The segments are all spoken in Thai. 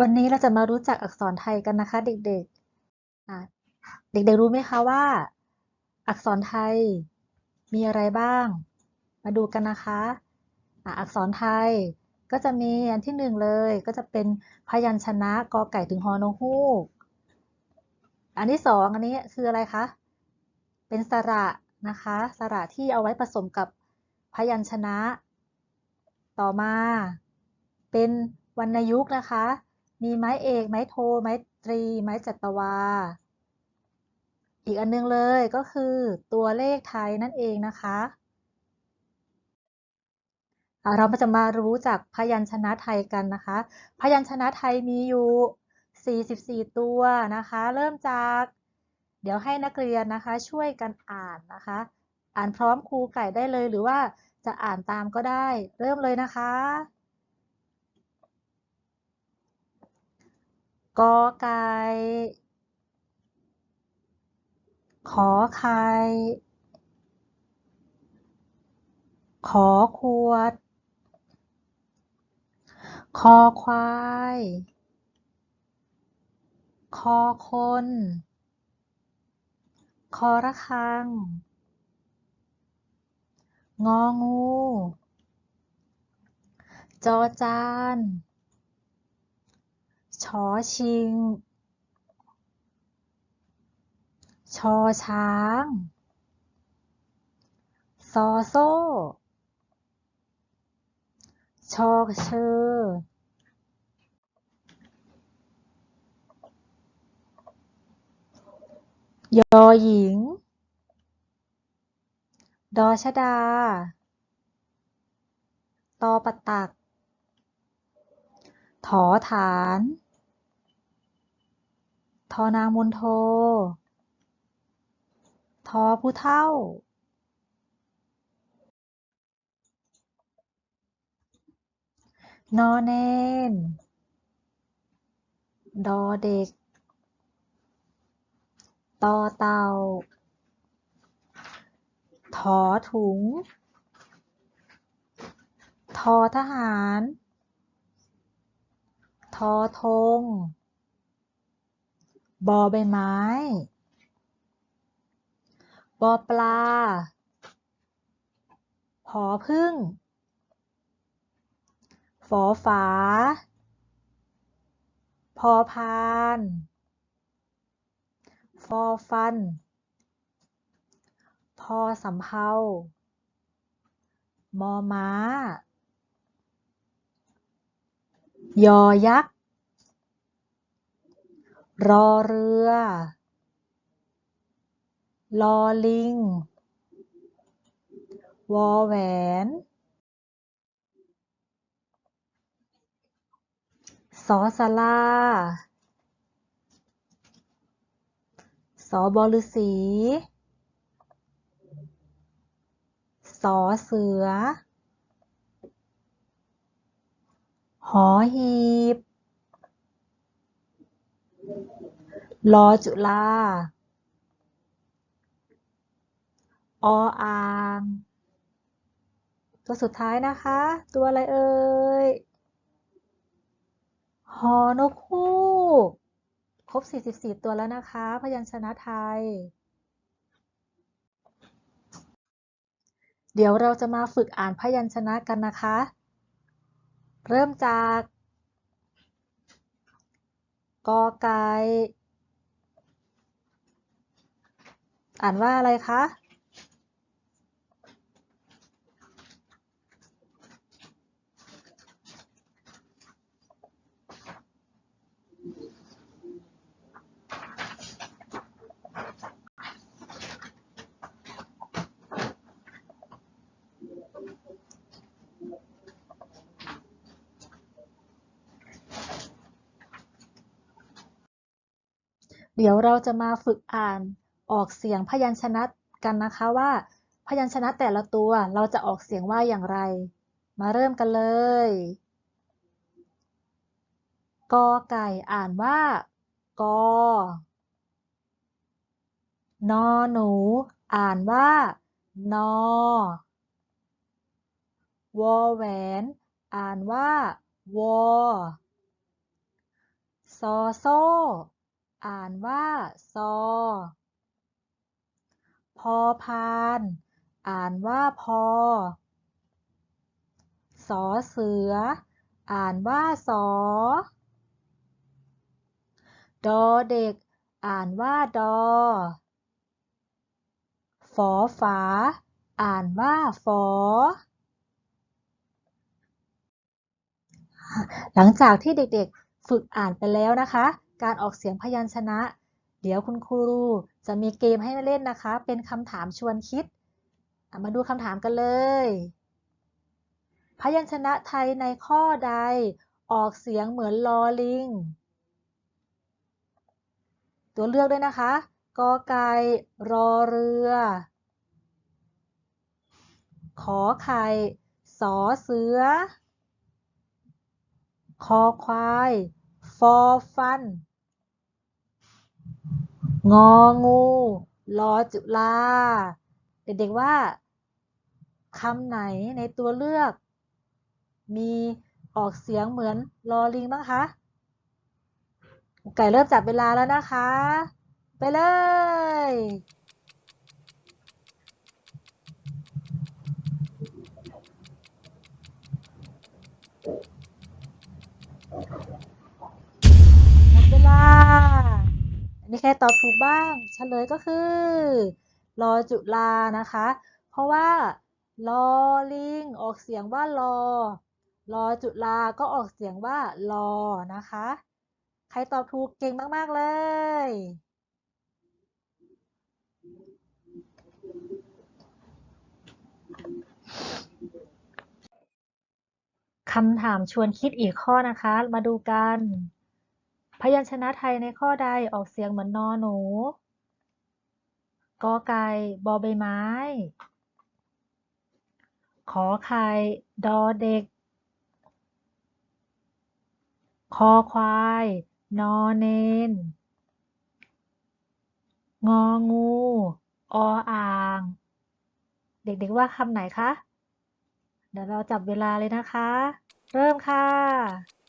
วันนี้เราจะมารู้จักอักษรไทยกันนะคะเด็กๆ เด็กๆรู้ไหมคะว่า อักษรไทยมีอะไรบ้าง มาดูกันนะคะอ,ะอักษรไทยก็จะมีอันที่หนึ่งเลย ก็จะเป็นพยัญชนะกอไก่ถึงฮอนกฮูก อันที่สองอันนี้คืออะไรคะ เป็นสระนะคะ สระที่เอาไว้ผสมกับพยัญชนะ ต่อมาเป็นวรรณยุกต์นะคะ มีไม้เอก ไม้โท ไม้ตรี ไม้จัตวา อีกอันนึงเลยก็คือตัวเลขไทยนั่นเองนะคะเราจะมารู้จักพยัญชนะไทยกันนะคะ พยัญชนะไทยมีอยู่ 44 ตัวนะคะ เริ่มจาก เดี๋ยวให้นักเรียนนะคะ ช่วยกันอ่านนะคะ อ่านพร้อมครูไก่ได้เลยหรือว่าจะอ่านตามก็ได้ เริ่มเลยนะคะ กอไก่ขอไข่ขอขวด คอควาย คอคน คอระฆัง งองู จอจาน ชอชิง ชอช้าง ซอโซ่ ชอเชอยอหญิง ดอชดา ตอปตัก ถอฐาน ทอนางมนโท ทอผู้เท่า นอเนน ดอเด็ก ตอเต่า ถอถุง ทอทหาร ทอธง บอใบไม้ ปอปลาผอพึ่ง ฝอฝา พอพาน ฟอฟัน พอสำเภามอม้ายอยักษ์ รอเรือ ลอลิง วอแหวน สอสาราสอบอฤษีสอเสือ หอหีบ ลอจุฬาออ่าง ตัวสุดท้ายนะคะ ตัวอะไรเอ่ยฮอนกฮูก ครบ 44 ตัวแล้วนะคะ พยัญชนะไทย เดี๋ยวเราจะมาฝึกอ่านพยัญชนะกันนะคะ เริ่มจากกอไก่ อ่านว่าอะไรคะ เดี๋ยวเราจะมาฝึกอ่าน ออกเสียงพยัญชนะกันนะคะว่า พยัญชนะแต่ละตัวเราจะออกเสียงว่าอย่างไร มาเริ่มกันเลย กอไก่อ่านว่า กอนอหนู อ่านว่า นอวอแหวน อ่านว่า วอซอโซ อ่านว่า ซอ อพาน อ่านว่าพอ สอเสือ อ่านว่าสอ ดอเด็ก อ่านว่าดอ ฝอฝา อ่านว่าฝอ หลังจากที่เด็กๆ ฝึกอ่านไปแล้วนะคะ การออกเสียงพยัญชนะ เดี๋ยวคุณครู จะมีเกมให้เล่นนะคะ เป็นคำถามชวนคิด มาดูคำถามกันเลย พยัญชนะไทยในข้อใด ออกเสียงเหมือนลอลิง ตัวเลือกด้วยนะคะ กอไก่รอเรือ ขอไข่สอเสือ คอควาย ฟอฟัน งองูลอจุลา เด็กๆว่าคำไหนในตัวเลือก มีออกเสียงเหมือนลอลิงบ้างคะไก่เริ่มจับเวลาแล้วนะคะ ไปเลยหม มีใครตอบถูกบ้างเฉลยก็คือรอจุลานะคะ เพราะว่าลอลิงออกเสียงว่าลอรอจุลาก็ออกเสียงว่าลอนะคะ ใครตอบถูกเก่งมาก ๆ เลย คำถามชวนคิดอีกข้อนะคะ มาดูกัน ยัญชนะไทยในข้อใดออกเสียงเหมือนนอหนู กอไก่บอใบไม้ ขอไข่ดอเด็ก คอควาย นอเนน งองู ออ่าง เด็กๆว่าคำไหนคะ เดี๋ยวเราจับเวลาเลยนะคะ เริ่มค่ะ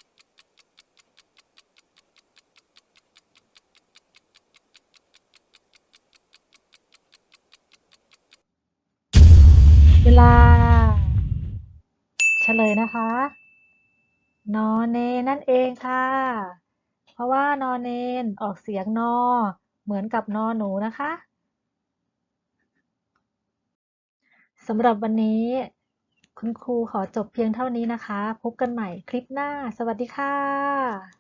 เวลา เฉลยนะคะ นอนเนนนั่นเองค่ะ เพราะว่านอนเนนออกเสียงนอ เหมือนกับนอหนูนะคะสำหรับวันนี้ คุณครูขอจบเพียงเท่านี้นะคะ พบกันใหม่คลิปหน้า สวัสดีค่ะ